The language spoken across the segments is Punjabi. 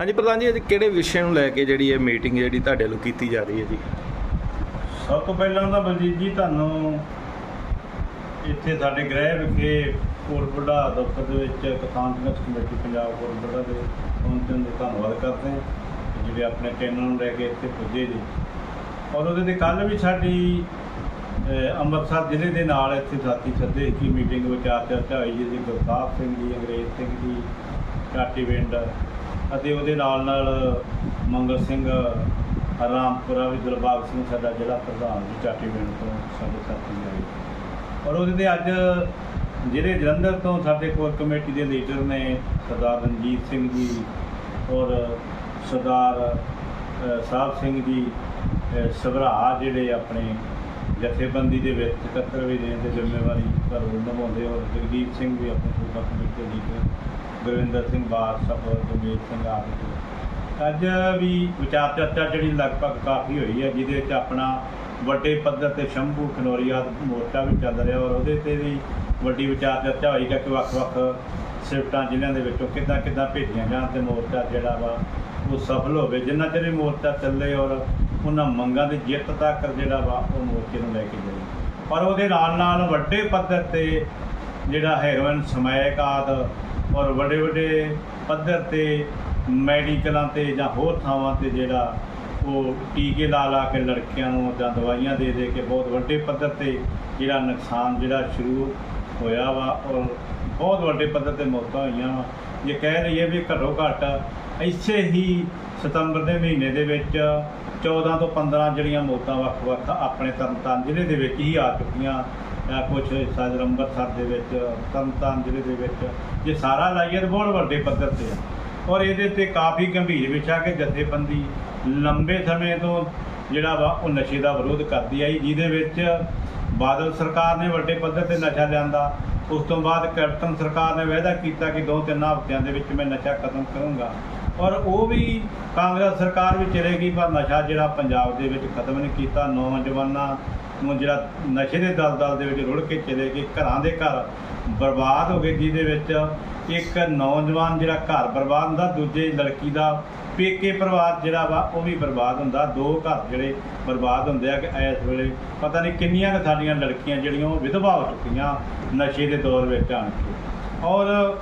ਹਾਂਜੀ ਪ੍ਰਧਾਨ ਜੀ, ਅੱਜ ਕਿਹੜੇ ਵਿਸ਼ੇ ਨੂੰ ਲੈ ਕੇ ਜਿਹੜੀ ਇਹ ਮੀਟਿੰਗ ਜਿਹੜੀ ਤੁਹਾਡੇ ਵੱਲੋਂ ਕੀਤੀ ਜਾ ਰਹੀ ਹੈ ਜੀ? ਸਭ ਤੋਂ ਪਹਿਲਾਂ ਤਾਂ ਬਲਜੀਤ ਜੀ, ਤੁਹਾਨੂੰ ਇੱਥੇ ਸਾਡੇ ਗ੍ਰਹਿ ਵਿਖੇ ਕੋਲਬੜਾ ਦਫ਼ਤਰ ਦੇ ਵਿੱਚ ਕਿਸਾਨ ਸੰਘਰਸ਼ ਕਮੇਟੀ ਪੰਜਾਬ ਕੋਲਬੜਾ ਦੇ ਪਹੁੰਚਣ ਦਾ ਧੰਨਵਾਦ ਕਰਦੇ ਹਾਂ। ਜਿਹੜੇ ਆਪਣੇ ਚੈਨਲ ਨੂੰ ਲੈ ਕੇ ਇੱਥੇ ਪੁੱਜੇ ਜੀ ਔਰ ਉਹਦੇ ਤੇ ਕੱਲ ਵੀ ਸਾਡੀ ਅੰਮ੍ਰਿਤਸਰ ਜ਼ਿਲ੍ਹੇ ਦੇ ਨਾਲ ਇੱਥੇ ਸਾਥੀ ਸੱਦੇ ਕੀ ਮੀਟਿੰਗ ਵਿਚਾਰ ਚਰਚਾ ਹੋਈ ਜੀ ਗੁਰਸਾਹਿਬ ਸਿੰਘ ਜੀ, ਅੰਗਰੇਜ਼ ਸਿੰਘ ਜੀ ਕਾਟੀਵਿੰਡ ਅਤੇ ਉਹਦੇ ਨਾਲ ਨਾਲ ਮੰਗਲ ਸਿੰਘ ਰਾਮਪੁਰਾ ਵੀ ਦਿਲਬਾਗ ਸਿੰਘ ਸਾਡਾ ਜ਼ਿਲ੍ਹਾ ਪ੍ਰਧਾਨ ਜੀ ਚਾਟੀਵਿੰਡ ਤੋਂ ਸਾਡੇ ਸਾਥੀ ਆਏ। ਔਰ ਉਹਦੇ ਤੇ ਅੱਜ ਜਿਹੜੇ ਜਲੰਧਰ ਤੋਂ ਸਾਡੇ ਕੋਰ ਕਮੇਟੀ ਦੇ ਲੀਡਰ ਨੇ ਸਰਦਾਰ ਰਣਜੀਤ ਸਿੰਘ ਜੀ ਔਰ ਸਰਦਾਰ ਸਾਹਿਬ ਸਿੰਘ ਜੀ ਅ, ਸਭਰਾ ਜਿਹੜੇ ਆਪਣੇ ਜਥੇਬੰਦੀ ਦੇ ਵਿੱਚ ਸਕੱਤਰ ਵੀ ਨੇ ਤੇ ਜ਼ਿੰਮੇਵਾਰੀ ਦਾ ਰੋਲ ਨਿਭਾਉਂਦੇ ਔਰ ਜਗਦੀਪ ਸਿੰਘ ਵੀ ਆਪਣੇ ਕੋਰ ਕਮੇਟੀ ਦੇ ਲੀਡਰ। ਗੁਰਵਿੰਦਰ ਸਿੰਘ ਬਾਰ ਗੁਰਮੀਤ ਸਿੰਘ ਆਦਿ। ਅੱਜ ਵੀ ਵਿਚਾਰ ਚਰਚਾ ਜਿਹੜੀ ਲਗਭਗ ਕਾਫੀ ਹੋਈ ਹੈ, ਜਿਹਦੇ ਵਿੱਚ ਆਪਣਾ ਵੱਡੇ ਪੱਧਰ ਤੇ ਸ਼ੰਭੂ ਖਨੋਰੀਆ ਮੋਰਚਾ ਵੀ ਚੱਲ ਰਿਹਾ ਔਰ ਉਹਦੇ ਤੇ ਵੀ ਵੱਡੀ ਵਿਚਾਰ ਚਰਚਾ ਹੋਈ ਕਿ ਵੱਖ-ਵੱਖ ਸਿਫਟਾਂ ਜ਼ਿਲ੍ਹਿਆਂ ਦੇ ਵਿੱਚੋਂ ਕਿੱਦਾਂ ਕਿੱਦਾਂ ਭੇਜੀਆਂ ਜਾਣ ਤੇ ਮੋਰਚਾ ਜਿਹੜਾ ਵਾ ਉਹ ਸਫਲ ਹੋਵੇ। ਜਿੰਨਾ ਚਿਰ ਇਹ ਮੋਰਚਾ ਚੱਲੇ ਔਰ ਉਹਨਾਂ ਮੰਗਾਂ ਦੀ ਜਿੱਤ ਤੱਕ ਜਿਹੜਾ ਵਾ ਉਹ ਮੋਰਚੇ ਨੂੰ ਲੈ ਕੇ ਜਾਏ ਪਰ ਉਹਦੇ ਨਾਲ ਨਾਲ ਵੱਡੇ ਪੱਧਰ ਤੇ ਜਿਹੜਾ ਹੈਰੋਇਨ ਸਮੈਕ ਆਦ ਔਰ ਵੱਡੇ ਵੱਡੇ ਪੱਧਰ ਤੇ ਮੈਡੀਕਲਾਂ ਤੇ ਜਾਂ ਹੋਰ ਥਾਵਾਂ ਤੇ ਜਿਹੜਾ ਉਹ ਟੀਕੇ ਲਾ ਲਾ ਕੇ ਲੜਕੀਆਂ ਨੂੰ ਜਾਂ ਦਵਾਈਆਂ ਦੇ ਦੇ ਕੇ ਬਹੁਤ ਵੱਡੇ ਪੱਧਰ ਤੇ ਜਿਹੜਾ ਨੁਕਸਾਨ ਜਿਹੜਾ ਸ਼ੁਰੂ ਹੋਇਆ ਵਾ ਔਰ ਬਹੁਤ ਵੱਡੇ ਪੱਧਰ ਤੇ ਮੌਤਾਂ ਹੋਈਆਂ ਵਾ। ਜੇ ਕਹਿ ਲਈਏ ਵੀ ਘੱਟੋ ਘੱਟ ਇਸੇ ਹੀ ਸਤੰਬਰ ਦੇ ਮਹੀਨੇ ਦੇ ਵਿੱਚ 14 ਤੋਂ 15 ਜਿਹੜੀਆਂ ਮੌਤਾਂ ਵੱਖ-ਵੱਖ ਆਪਣੇ ਤਰਨਤਾਰਨ ਜ਼ਿਲ੍ਹੇ ਦੇ ਵਿੱਚ ਹੀ ਆ ਚੁੱਕੀਆਂ। ਜਾਂ ਕੁਝ ਹਿੱਸਾ ਅੰਮ੍ਰਿਤਸਰ ਦੇ ਵਿੱਚ, ਤਰਨਤਾਰਨ ਜ਼ਿਲ੍ਹੇ ਦੇ ਵਿੱਚ, ਜੇ ਸਾਰਾ ਲਾਈਏ ਤਾਂ ਬਹੁਤ ਵੱਡੇ ਪੱਧਰ ਤੇ ਆ। ਔਰ ਇਹਦੇ ਤੇ ਕਾਫੀ ਗੰਭੀਰ ਵਿਸ਼ਾ ਕਿ ਜਥੇਬੰਦੀ ਲੰਬੇ ਸਮੇਂ ਤੋਂ ਜਿਹੜਾ ਵਾ ਉਹ ਨਸ਼ੇ ਦਾ ਵਿਰੋਧ ਕਰਦੀ ਆਈ, ਜਿਹਦੇ ਵਿੱਚ ਬਾਦਲ ਸਰਕਾਰ ਨੇ ਵੱਡੇ ਪੱਧਰ ਤੇ ਨਸ਼ਾ ਲਿਆਂਦਾ। ਉਸ ਤੋਂ ਬਾਅਦ ਕੈਪਟਨ ਸਰਕਾਰ ਨੇ ਵਾਅਦਾ ਕੀਤਾ ਕਿ ਦੋ ਤਿੰਨ ਹਫ਼ਤਿਆਂ ਦੇ ਵਿੱਚ ਮੈਂ ਨਸ਼ਾ ਖਤਮ ਕਰੂੰਗਾ। ਔਰ ਉਹ ਵੀ ਕਾਂਗਰਸ ਸਰਕਾਰ ਵੀ ਚਲੇਗੀ ਪਰ ਨਸ਼ਾ ਜਿਹੜਾ ਪੰਜਾਬ ਦੇ ਵਿੱਚ ਖਤਮ ਨਹੀਂ ਕੀਤਾ। ਨੌਜਵਾਨਾਂ ਨੂੰ ਜਿਹੜਾ ਨਸ਼ੇ ਦੇ ਦਲਦਲ ਦੇ ਵਿੱਚ ਰੁੜ ਕੇ ਚਲੇ ਗਏ, ਘਰਾਂ ਦੇ ਘਰ ਬਰਬਾਦ ਹੋ ਗਏ, ਜਿਹਦੇ ਵਿੱਚ ਇੱਕ ਨੌਜਵਾਨ ਜਿਹੜਾ ਘਰ ਬਰਬਾਦ ਹੁੰਦਾ, ਦੂਜੇ ਲੜਕੀ ਦਾ ਪੇਕੇ ਪਰਿਵਾਰ ਜਿਹੜਾ ਵਾ, ਉਹ ਵੀ ਬਰਬਾਦ ਹੁੰਦਾ। ਦੋ ਘਰ ਜਿਹੜੇ ਬਰਬਾਦ ਹੁੰਦੇ ਆ ਕਿ ਇਸ ਵੇਲੇ ਪਤਾ ਨਹੀਂ ਕਿੰਨੀਆਂ ਕੁ ਸਾਡੀਆਂ ਲੜਕੀਆਂ ਜਿਹੜੀਆਂ ਉਹ ਵਿਧਵਾ ਹੋ ਚੁੱਕੀਆਂ ਨਸ਼ੇ ਦੇ ਦੌਰ ਵਿੱਚ ਆਣ ਕੇ। ਔਰ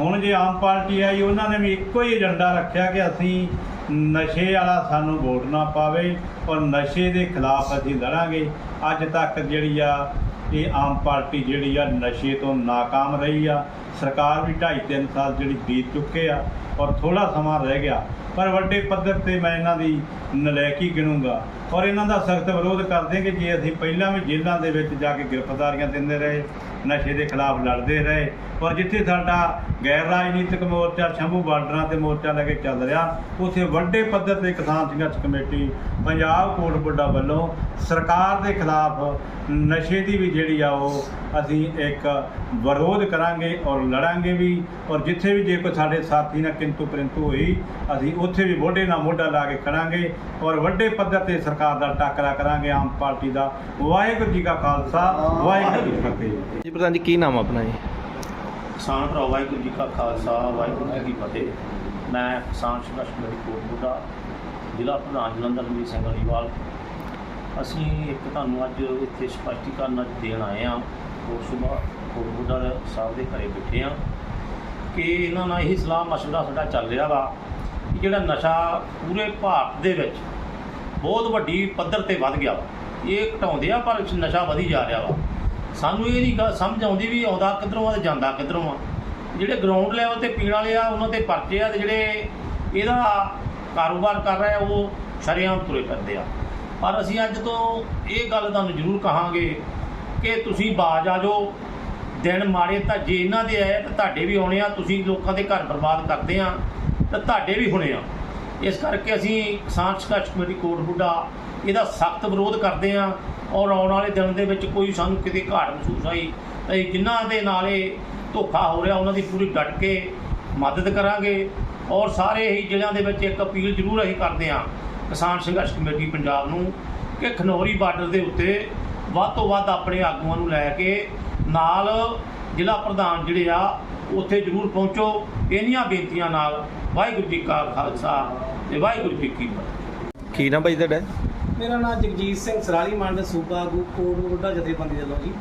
ਹੁਣ ਜੇ ਆਮ ਪਾਰਟੀ ਆਈ, ਉਹਨਾਂ ਨੇ ਵੀ ਇੱਕੋ ਹੀ ਏਜੰਡਾ ਰੱਖਿਆ ਕਿ ਅਸੀਂ ਨਸ਼ੇ ਵਾਲਾ ਸਾਨੂੰ ਵੋਟ ਨਾ ਪਾਵੇ ਔਰ ਨਸ਼ੇ ਦੇ ਖਿਲਾਫ ਅਸੀਂ ਲੜਾਂਗੇ। ਅੱਜ ਤੱਕ ਜਿਹੜੀ ਆ, ਇਹ ਆਮ ਪਾਰਟੀ ਜਿਹੜੀ ਆ ਨਸ਼ੇ ਤੋਂ ਨਾਕਾਮ ਰਹੀ ਆ। ਸਰਕਾਰ ਵੀ 2.5 3 ਸਾਲ ਜਿਹੜੀ ਬੀਤ ਚੁੱਕੇ ਆ ਔਰ ਥੋੜਾ ਸਮਾਂ ਰਹਿ ਗਿਆ। ਪਰ ਵੱਡੇ ਪੱਧਰ ਤੇ ਮੈਂ ਇਹਨਾਂ ਦੀ ਨਲਾਇਕੀ ਗਿਣੂੰਗਾ। ਔਰ ਇਹਨਾਂ ਦਾ ਸਖਤ ਵਿਰੋਧ ਕਰਦੇ ਕਿ ਜੇ ਅਸੀਂ ਪਹਿਲਾਂ ਵੀ ਜੇਲ੍ਹਾਂ ਦੇ ਵਿੱਚ ਜਾ ਕੇ ਗ੍ਰਿਫਤਾਰੀਆਂ ਦਿੰਦੇ ਰਹੇ, ਨਸ਼ੇ ਦੇ ਖਿਲਾਫ ਲੜਦੇ ਰਹੇ, ਔਰ ਜਿੱਥੇ ਸਾਡਾ ਗੈਰ ਰਾਜਨੀਤਿਕ ਮੋਰਚਾ, ਸ਼ੰਭੂ ਬਾਰਡਰਾਂ ਤੇ ਮੋਰਚਾ ਲੈ ਕੇ ਚੱਲ ਰਿਹਾ, ਉਥੇ ਵੱਡੇ ਪੱਧਰ ਤੇ ਕਿਸਾਨ ਸੰਘਰਸ਼ ਕਮੇਟੀ ਪੰਜਾਬ ਕੋਟਬੁੱਡਾ ਵੱਲੋਂ ਸਰਕਾਰ ਦੇ ਖਿਲਾਫ ਨਸ਼ੇ ਦੀ ਵੀ ਜਿਹੜੀ ਆ ਉਹ ਅਸੀਂ ਇੱਕ ਵਿਰੋਧ ਕਰਾਂਗੇ ਔਰ ਲੜਾਂਗੇ ਵੀ, ਔਰ ਜਿੱਥੇ ਵੀ ਜੇ ਕੋਈ ਸਾਡੇ ਸਾਥੀ ਨਾਲ ਕਿੰਤੂ ਪਰੰਤੂ ਹੋਈ, ਅਸੀਂ ਉੱਥੇ ਵੀ ਮੋਢੇ ਨਾਲ ਮੋਢਾ ਲਾ ਕੇ ਖੜਾਂਗੇ ਔਰ ਵੱਡੇ ਪੱਧਰ ਤੇ ਸਰਕਾਰ ਦਾ ਟਾਕਰਾ ਕਰਾਂਗੇ ਆਮ ਪਾਰਟੀ ਦਾ। ਵਾਹਿਗੁਰੂ ਜੀ ਕਾ ਖਾਲਸਾ ਵਾਹਿਗੁਰੂ ਜੀ ਕੀ ਫਤਿਹ। ਜੀ ਪ੍ਰਧਾਨ ਜੀ ਕੀ ਨਾਮ ਆਪਣਾ ਜੀ? ਕਿਸਾਨ ਭਰਾ ਵਾਹਿਗੁਰੂ ਜੀ ਕਾ ਖਾਲਸਾ ਵਾਹਿਗੁਰੂ ਜੀ ਕੀ ਫਤਿਹ। ਮੈਂ ਕਿਸਾਨ ਸੰਘਰਸ਼ ਕਮੇਟੀ ਕੋਟਬੁੱਢਾ ਜ਼ਿਲ੍ਹਾ ਪ੍ਰਧਾਨ ਜਲੰਧਰ ਰਣਜੀਤ ਸਿੰਘ ਅਲੀਵਾਲ। ਅਸੀਂ ਇੱਕ ਤੁਹਾਨੂੰ ਅੱਜ ਇੱਥੇ ਸਪਸ਼ਟੀਕਰਨ ਅੱਜ ਦੇਣ ਆਏ ਹਾਂ। ਕੋਟ ਸੁਬਾ ਕੋਟਬੁੱਢਾ ਦੇ ਸਾਹਿਬ ਦੇ ਘਰੇ ਬੈਠੇ ਹਾਂ ਕਿ ਇਹਨਾਂ ਨਾਲ ਇਹੀ ਸਲਾਹ ਮਸ਼ਵਰਾ ਸਾਡਾ ਚੱਲ ਰਿਹਾ ਵਾ ਜਿਹੜਾ ਨਸ਼ਾ ਪੂਰੇ ਭਾਰਤ ਦੇ ਵਿੱਚ ਬਹੁਤ ਵੱਡੀ ਪੱਧਰ ਤੇ ਵੱਧ ਗਿਆ ਵਾ। ਇਹ ਘਟਾਉਂਦੇ ਆ, ਪਰ ਨਸ਼ਾ ਵਧੀ ਜਾ ਰਿਹਾ ਵਾ। ਸਾਨੂੰ ਇਹ ਨਹੀਂ ਗ- ਸਮਝ ਆਉਂਦੀ ਵੀ ਆਉਂਦਾ ਕਿੱਧਰੋਂ ਆ ਤੇ ਜਾਂਦਾ ਕਿੱਧਰੋਂ ਆ। ਜਿਹੜੇ ਗਰਾਊਂਡ ਲੈਵਲ ਤੇ ਪੀਣ ਵਾਲੇ ਆ, ਉਹਨਾਂ ਤੇ ਪਰਚੇ ਆ ਤੇ ਜਿਹੜੇ ਇਹਦਾ ਕਾਰੋਬਾਰ ਕਰ ਰਿਹਾ ਉਹ ਸ਼ਰੇਆਮ ਤੁਰੇ ਫਿਰਦੇ ਆ। ਪਰ ਅਸੀਂ ਅੱਜ ਤੋਂ ਇਹ ਗੱਲ ਤੁਹਾਨੂੰ ਜ਼ਰੂਰ ਕਹਾਂਗੇ ਕਿ ਤੁਸੀਂ ਬਾਜ ਆ ਜਾਓ। ਦਿਨ ਮਾੜੇ ਤਾਂ ਜੇ ਇਹਨਾਂ ਦੇ ਆਏ ਤਾਂ ਤੁਹਾਡੇ ਵੀ ਆਉਣੇ ਆ, ਤੁਸੀਂ ਲੋਕਾਂ ਦੇ ਘਰ ਬਰਬਾਦ ਕਰਦੇ ਆ। ਤਾਂ ਤੁਹਾਡੇ ਵੀ ਹੋਣੇ ਆ। ਇਸ ਕਰਕੇ ਅਸੀਂ ਕਿਸਾਨ ਸੰਘਰਸ਼ ਕਮੇਟੀ ਕੋਟਬੁੱਢਾ ਇਹਦਾ ਸਖਤ ਵਿਰੋਧ ਕਰਦੇ ਆ ਔਰ ਆਉਣ ਵਾਲੇ ਦਿਨ ਦੇ ਵਿੱਚ ਕੋਈ ਸਾਨੂੰ ਕਿਤੇ ਘਾਟ ਮਹਿਸੂਸ ਆਈ ਤਾਂ ਅਸੀਂ ਜਿਨ੍ਹਾਂ ਦੇ ਨਾਲ ਇਹ ਧੋਖਾ ਹੋ ਰਿਹਾ ਉਹਨਾਂ ਦੀ ਪੂਰੀ ਡਟ ਕੇ ਮਦਦ ਕਰਾਂਗੇ ਔਰ ਸਾਰੇ ਹੀ ਜ਼ਿਲ੍ਹਿਆਂ ਦੇ ਵਿੱਚ ਇੱਕ ਅਪੀਲ ਜ਼ਰੂਰ ਅਸੀਂ ਕਰਦੇ ਆ ਕਿਸਾਨ ਸੰਘਰਸ਼ ਕਮੇਟੀ ਪੰਜਾਬ ਨੂੰ ਕਿ ਖਨੌਰੀ ਬਾਰਡਰ ਦੇ ਉੱਤੇ ਵੱਧ ਤੋਂ ਵੱਧ ਆਪਣੇ ਆਗੂਆਂ ਨੂੰ ਲੈ ਕੇ ਨਾਲ ਜ਼ਿਲ੍ਹਾ ਪ੍ਰਧਾਨ ਜਿਹੜੇ ਆ ਉੱਥੇ ਜ਼ਰੂਰ ਪਹੁੰਚੋ। ਇੰਨੀਆਂ ਬੇਨਤੀਆਂ ਨਾਲ ਵਾਹਿਗੁਰੂ ਜੀ ਕਾ ਖਾਲਸਾ ਤੇ ਵਾਹਿਗੁਰੂ ਜੀ ਕੀ ਫਤਿਹ। ਕੀ ਨਾ ਭਾਈ ਤੁਹਾਡਾ? ਮੇਰਾ ਨਾਮ ਜਗਜੀਤ ਸਿੰਘ ਸਰਾਲੀ ਮੰਡ ਸੂਬਾ ਆਗੂ ਕੋਟਗੁੱਡਾ ਜਥੇਬੰਦੀ ਵੱਲੋਂ ਜੀ।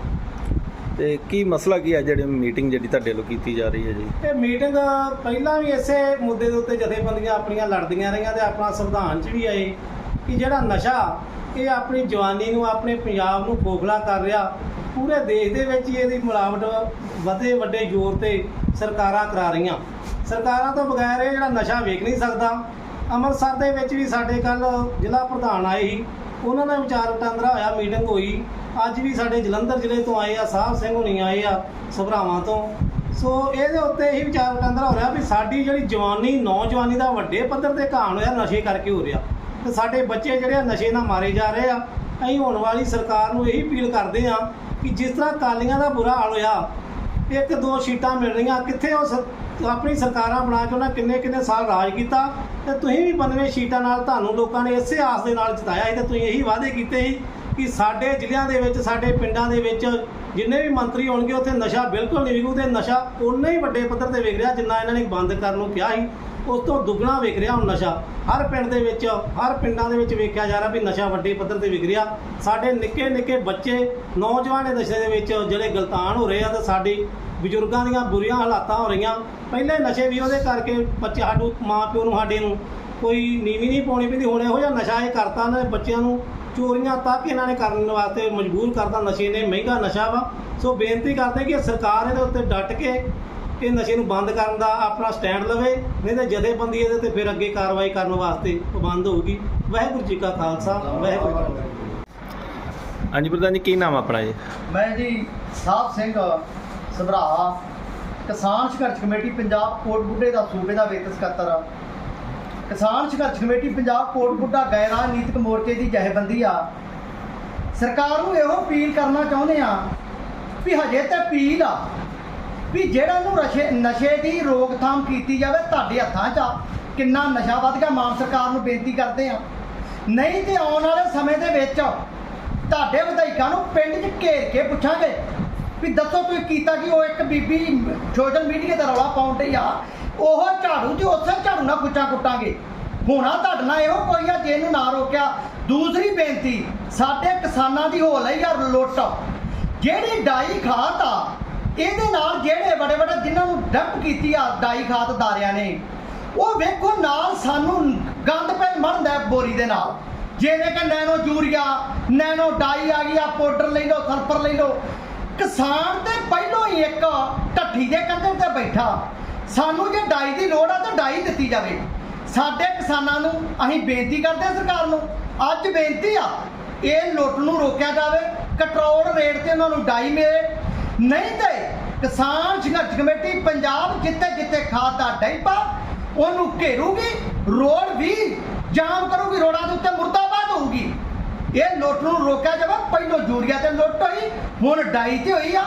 ਤੇ ਕੀ ਮਸਲਾ ਕੀ ਹੈ ਜਿਹੜੀ ਮੀਟਿੰਗ ਜਿਹੜੀ ਤੁਹਾਡੇ ਵੱਲੋਂ ਕੀਤੀ ਜਾ ਰਹੀ ਹੈ ਜੀ? ਇਹ ਮੀਟਿੰਗ ਪਹਿਲਾਂ ਵੀ ਇਸੇ ਮੁੱਦੇ ਦੇ ਉੱਤੇ ਜਥੇਬੰਦੀਆਂ ਆਪਣੀਆਂ ਲੜਦੀਆਂ ਰਹੀਆਂ ਤੇ ਆਪਣਾ ਸੰਵਿਧਾਨ 'ਚ ਵੀ ਆਏ ਕਿ ਜਿਹੜਾ ਨਸ਼ਾ ਇਹ ਆਪਣੀ ਜਵਾਨੀ ਨੂੰ ਆਪਣੇ ਪੰਜਾਬ ਨੂੰ ਖੋਖਲਾ ਕਰ ਰਿਹਾ। ਪੂਰੇ ਦੇਸ਼ ਦੇ ਵਿੱਚ ਇਹਦੀ ਮਿਲਾਵਟ ਵਧੇ ਵੱਡੇ ਜ਼ੋਰ ਤੇ ਸਰਕਾਰਾਂ ਕਰਾ ਰਹੀਆਂ। ਸਰਕਾਰਾਂ ਤੋਂ ਬਗੈਰ ਇਹ ਜਿਹੜਾ ਨਸ਼ਾ ਵੇਖ ਨਹੀਂ ਸਕਦਾ। ਅੰਮ੍ਰਿਤਸਰ ਦੇ ਵਿੱਚ ਵੀ ਸਾਡੇ ਕੱਲ ਜ਼ਿਲ੍ਹਾ ਪ੍ਰਧਾਨ ਆਏ ਸੀ। ਉਹਨਾਂ ਨਾਲ ਵਿਚਾਰ ਵਟਾਂਦਰਾ ਹੋਇਆ, ਮੀਟਿੰਗ ਹੋਈ। ਅੱਜ ਵੀ ਸਾਡੇ ਜਲੰਧਰ ਜ਼ਿਲ੍ਹੇ ਤੋਂ ਆਏ ਆ, ਸਾਹਿਬ ਸਿੰਘ ਹੁਣੀ ਆਏ ਆ ਸਭਰਾਵਾਂ ਤੋਂ। ਸੋ ਇਹਦੇ ਉੱਤੇ ਹੀ ਵਿਚਾਰ ਵਟਾਂਦਰਾ ਹੋ ਰਿਹਾ ਵੀ ਸਾਡੀ ਜਿਹੜੀ ਜਵਾਨੀ, ਨੌਜਵਾਨੀ ਦਾ ਵੱਡੇ ਪੱਧਰ ਤੇ ਘਾਣ ਹੋਇਆ, ਨਸ਼ੇ ਕਰਕੇ ਹੋ ਰਿਹਾ। ਤੇ ਸਾਡੇ ਬੱਚੇ ਜਿਹੜੇ ਆ, ਨਸ਼ੇ ਨਾਲ ਮਾਰੇ ਜਾ ਰਹੇ ਆ। ਅਸੀਂ ਹੋਣ ਵਾਲੀ ਸਰਕਾਰ ਨੂੰ ਇਹੀ ਅਪੀਲ ਕਰਦੇ ਆ ਕਿ ਜਿਸ ਤਰ੍ਹਾਂ ਕਾਲੀਆਂ ਦਾ ਬੁਰਾ ਹਾਲ ਹੋਇਆ ਇੱਕ ਦੋ ਸੀਟਾਂ ਮਿਲ ਰਹੀਆਂ। ਕਿੱਥੇ ਉਹ ਸਰ- ਆਪਣੀ ਸਰਕਾਰਾਂ ਬਣਾ ਕੇ ਉਹਨਾਂ ਕਿੰਨੇ ਕਿੰਨੇ ਸਾਲ ਰਾਜ ਕੀਤਾ ਤੇ ਤੁਸੀਂ ਵੀ 92 ਸੀਟਾਂ ਨਾਲ ਤੁਹਾਨੂੰ ਲੋਕਾਂ ਨੇ ਇਸੇ ਆਸ ਦੇ ਨਾਲ ਜਿਤਾਇਆ ਸੀ ਤੇ ਤੁਸੀਂ ਇਹੀ ਵਾਅਦੇ ਕੀਤੇ ਸੀ ਕਿ ਸਾਡੇ ਜ਼ਿਲ੍ਹਿਆਂ ਦੇ ਵਿੱਚ, ਸਾਡੇ ਪਿੰਡਾਂ ਦੇ ਵਿੱਚ ਜਿੰਨੇ ਵੀ ਮੰਤਰੀ ਹੋਣਗੇ, ਉੱਥੇ ਨਸ਼ਾ ਬਿਲਕੁਲ ਨਹੀਂ ਵਿਕੂ ਤੇ ਨਸ਼ਾ ਉਨਾ ਹੀ ਵੱਡੇ ਪੱਧਰ ਤੇ ਵਿਕ ਰਿਹਾ ਜਿੰਨਾ ਇਹਨਾਂ ਨੇ ਬੰਦ ਕਰਨ ਨੂੰ ਕਿਹਾ ਸੀ। ਉਸ ਤੋਂ ਦੁੱਗਣਾ ਵਿਕ ਰਿਹਾ ਹੁਣ ਨਸ਼ਾ। ਹਰ ਪਿੰਡ ਦੇ ਵਿੱਚ, ਹਰ ਪਿੰਡਾਂ ਦੇ ਵਿੱਚ ਵੇਖਿਆ ਜਾ ਰਿਹਾ ਵੀ ਨਸ਼ਾ ਵੱਡੇ ਪੱਧਰ ਤੇ ਵਿਕ ਰਿਹਾ। ਸਾਡੇ ਨਿੱਕੇ ਨਿੱਕੇ ਬੱਚੇ, ਨੌਜਵਾਨ ਨਸ਼ੇ ਦੇ ਵਿੱਚ ਜਿਹੜੇ ਗਲਤਾਨ ਹੋ ਰਹੇ ਆ ਤੇ ਸਾਡੀ ਬਜ਼ੁਰਗਾਂ ਦੀਆਂ ਬੁਰੀਆਂ ਹਾਲਾਤਾਂ ਹੋ ਰਹੀਆਂ। ਪਹਿਲੇ ਨਸ਼ੇ ਵੀ ਉਹਦੇ ਕਰਕੇ ਬੱਚੇ ਸਾਨੂੰ ਮਾਂ ਪਿਓ ਨੂੰ, ਸਾਡੇ ਨੂੰ ਕੋਈ ਨੀਵੀਂ ਨਹੀਂ ਪਾਉਣੀ ਪੈਂਦੀ। ਹੁਣ ਇਹੋ ਜਿਹਾ ਨਸ਼ਾ ਇਹ ਕਰਤਾ ਇਹਨਾਂ ਨੇ, ਬੱਚਿਆਂ ਨੂੰ ਚੋਰੀਆਂ ਤੱਕ ਇਹਨਾਂ ਨੇ ਕਰਨ ਵਾਸਤੇ ਮਜਬੂਰ ਕਰਤਾ। ਨਸ਼ੇ ਨੇ ਮਹਿੰਗਾ ਨਸ਼ਾ ਵਾ। ਸੋ ਬੇਨਤੀ ਕਰਦੇ ਕਿ ਸਰਕਾਰ ਇਹਦੇ ਉੱਤੇ ਡਟ ਕੇ ਇਹ ਨਸ਼ੇ ਨੂੰ ਬੰਦ ਕਰਨ ਦਾ ਆਪਣਾ ਸਟੈਂਡ ਲਵੇ ਨਹੀਂ ਤੇ ਜਥੇਬੰਦੀ ਇਹਦੇ ਤੇ ਫਿਰ ਅੱਗੇ ਕਾਰਵਾਈ ਕਰਨ ਵਾਸਤੇ ਪਾਬੰਦ ਹੋਊਗੀ। ਵਾਹਿਗੁਰੂ ਜੀ ਕਾ ਖਾਲਸਾ ਵਾਹਿਗੁਰੂ ਜੀ ਕੀ ਫਤਿਹ। ਹਾਂਜੀ ਪ੍ਰਧਾਨ ਜੀ ਕੀ ਨਾਮ ਆਪਣਾ ਜੀ? ਮੈਂ ਜੀ ਸਾਹਿਬ ਸਿੰਘ ਸਭਰਾ ਕਿਸਾਨ ਸੰਘਰਸ਼ ਕਮੇਟੀ ਪੰਜਾਬ ਕੋਟਬੁੱਢੇ ਦਾ ਸੂਬੇ ਦਾ ਵਿੱਤ ਸਕੱਤਰ। ਕਿਸਾਨ ਸੰਘਰਸ਼ ਕਮੇਟੀ ਪੰਜਾਬ ਕੋਟਬੁੱਢਾ ਗੈਰ ਰਾਜਨੀਤਿਕ ਮੋਰਚੇ ਦੀ ਜਥੇਬੰਦੀ ਆ। ਸਰਕਾਰ ਨੂੰ ਇਹੋ ਅਪੀਲ ਕਰਨਾ ਚਾਹੁੰਦੇ ਆ ਵੀ ਹਜੇ ਤੇ ਅਪੀਲ ਆ ਵੀ ਜਿਹੜਾ ਨੂੰ ਨਸ਼ੇ ਨਸ਼ੇ ਦੀ ਰੋਕਥਾਮ ਕੀਤੀ ਜਾਵੇ, ਤੁਹਾਡੇ ਹੱਥਾਂ 'ਚ ਆ। ਕਿੰਨਾ ਨਸ਼ਾ ਵੱਧ ਗਿਆ, ਮਾਨ ਸਰਕਾਰ ਨੂੰ ਬੇਨਤੀ ਕਰਦੇ ਆ। ਨਹੀਂ ਤੇ ਆਉਣ ਵਾਲੇ ਸਮੇਂ ਦੇ ਵਿੱਚ ਤੁਹਾਡੇ ਵਿਧਾਇਕਾਂ ਨੂੰ ਪਿੰਡ 'ਚ ਘੇਰ ਕੇ ਪੁੱਛਾਂਗੇ ਵੀ ਦੱਸੋ ਤੁਸੀਂ ਕੀਤਾ ਕਿ, ਉਹ ਇੱਕ ਬੀਬੀ ਸੋਸ਼ਲ ਮੀਡੀਆ ਦਾ ਰੌਲਾ ਪਾਉਣ ਡਈ ਆ। ਉਹ ਝਾੜੂ ਤੇ ਉੱਥੇ ਝਾੜੂ ਨਾਲ ਕੁੱਟਾਂ ਕੁੱਟਾਂਗੇ। ਹੋਣਾ ਤੁਹਾਡੇ ਨਾਲ ਇਹੋ ਕੋਈ ਆ ਜੇ ਇਹਨੂੰ ਨਾ ਰੋਕਿਆ। ਦੂਸਰੀ ਬੇਨਤੀ, ਸਾਡੇ ਕਿਸਾਨਾਂ ਦੀ ਹੋ ਲਈ ਆ ਲੁੱਟ। ਜਿਹੜੀ ਡਾਈ ਖਾਤ ਆ ਇਹਦੇ ਨਾਲ ਜਿਹੜੇ ਬੜੇ ਬੜੇ ਜਿਨ੍ਹਾਂ ਨੂੰ ਡੰਪ ਕੀਤੀ ਆ ਡਾਈ ਖਾਤ ਦਾਰਿਆਂ ਨੇ, ਉਹ ਵੇਖੋ ਨਾਲ ਸਾਨੂੰ ਗੰਦ ਪੈ ਮਰਦਾ ਹੈ ਬੋਰੀ ਦੇ ਨਾਲ। ਜਿਵੇਂ ਕਿ ਨੈਨੋ ਯੂਰੀਆ, ਨੈਨੋ ਡਾਈ ਆ ਗਈ ਆ ਪਾਊਡਰ ਲੈ ਲਓ, ਸਲਫਰ ਲੈ ਲਓ। ਕਿਸਾਨ ਤੇ ਪਹਿਲੋਂ ਹੀ ਇੱਕ ਢੱਠੀ ਦੇ ਕੰਢੇ ਤੇ ਬੈਠਾ। ਸਾਨੂੰ ਜੇ ਡਾਈ ਦੀ ਲੋੜ ਆ ਤਾਂ ਡਾਈ ਦਿੱਤੀ ਜਾਵੇ। ਸਾਡੇ ਕਿਸਾਨਾਂ ਨੂੰ ਅਸੀਂ ਬੇਨਤੀ ਕਰਦੇ ਹਾਂ ਸਰਕਾਰ ਨੂੰ, ਅੱਜ ਬੇਨਤੀ ਆ, ਇਹ ਲੁੱਟ ਨੂੰ ਰੋਕਿਆ ਜਾਵੇ, ਕੰਟਰੋਲ ਰੇਟ ਤੇ ਉਹਨਾਂ ਨੂੰ ਡਾਈ ਮਿਲੇ। ਨਹੀਂ ਤੇ ਕਿਸਾਨ ਸੰਘਰਸ਼ ਕਮੇਟੀ ਪੰਜਾਬ ਜਿੱਥੇ ਜਿੱਥੇ ਖਾਦ ਦਾ ਡੈਂਪਾ, ਉਹਨੂੰ ਘੇਰੂਗੀ ਰੋਡ ਵੀ ਜਾਮ ਕਰੂਗੀ ਰੋਡਾਂ ਦੇ ਉੱਤੇ ਮੁਰਦਾਬਾਦ ਹੋਊਗੀ। ਇਹ ਲੁੱਟ ਨੂੰ ਰੋਕਿਆ ਜਾਵੇ, ਪਹਿਲੋਂ ਯੂਰੀਆ ਤੇ ਲੁੱਟ ਹੋਈ, ਹੁਣ ਡਾਈ ਤੇ ਹੋਈ ਆ।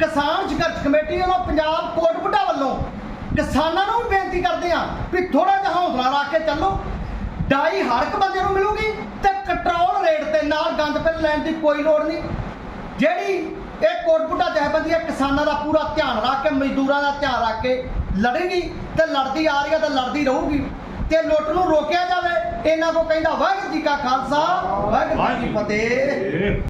ਕਿਸਾਨ ਸੰਘਰਸ਼ ਕਮੇਟੀ ਵੱਲੋਂ ਪੰਜਾਬ ਕੋਟਬੁੱਢਾ ਵੱਲੋਂ ਕਿਸਾਨਾਂ ਨੂੰ ਬੇਨਤੀ ਕਰਦੇ ਆ ਵੀ ਥੋੜਾ ਜਿਹਾ ਹੌਸਲਾ ਰੱਖ ਕੇ ਚੱਲੋ। ਡਾਈ ਹਰ ਇੱਕ ਬੰਦੇ ਨੂੰ ਮਿਲੂਗੀ ਤੇ ਕੰਟਰੋਲ ਰੇਟ ਤੇ ਨਾਲ ਗੰਦ ਫਿਰ ਲੈਣ ਦੀ ਕੋਈ ਲੋੜ ਨਹੀਂ। ਜਿਹੜੀ ਇਹ ਕੋਟਬੁੱਢਾ ਜਥੇਬੰਦੀ ਹੈ ਕਿਸਾਨਾਂ ਦਾ ਪੂਰਾ ਧਿਆਨ ਰੱਖ ਕੇ ਮਜ਼ਦੂਰਾਂ ਦਾ ਧਿਆਨ ਰੱਖ ਕੇ ਲੜੇਗੀ ਤੇ ਲੜਦੀ ਆ ਰਹੀ ਹੈ ਤੇ ਲੜਦੀ ਰਹੂਗੀ। ਤੇ ਲੁੱਟ ਨੂੰ ਰੋਕਿਆ ਜਾਵੇ ਇਹਨਾਂ ਕੋ ਕਹਿੰਦਾ ਵਾਹਿਗੁਰੂ ਜੀ ਕਾ ਖਾਲਸਾ ਵਾਹਿਗੁਰੂ ਜੀ ਕੀ ਫਤਿਹ।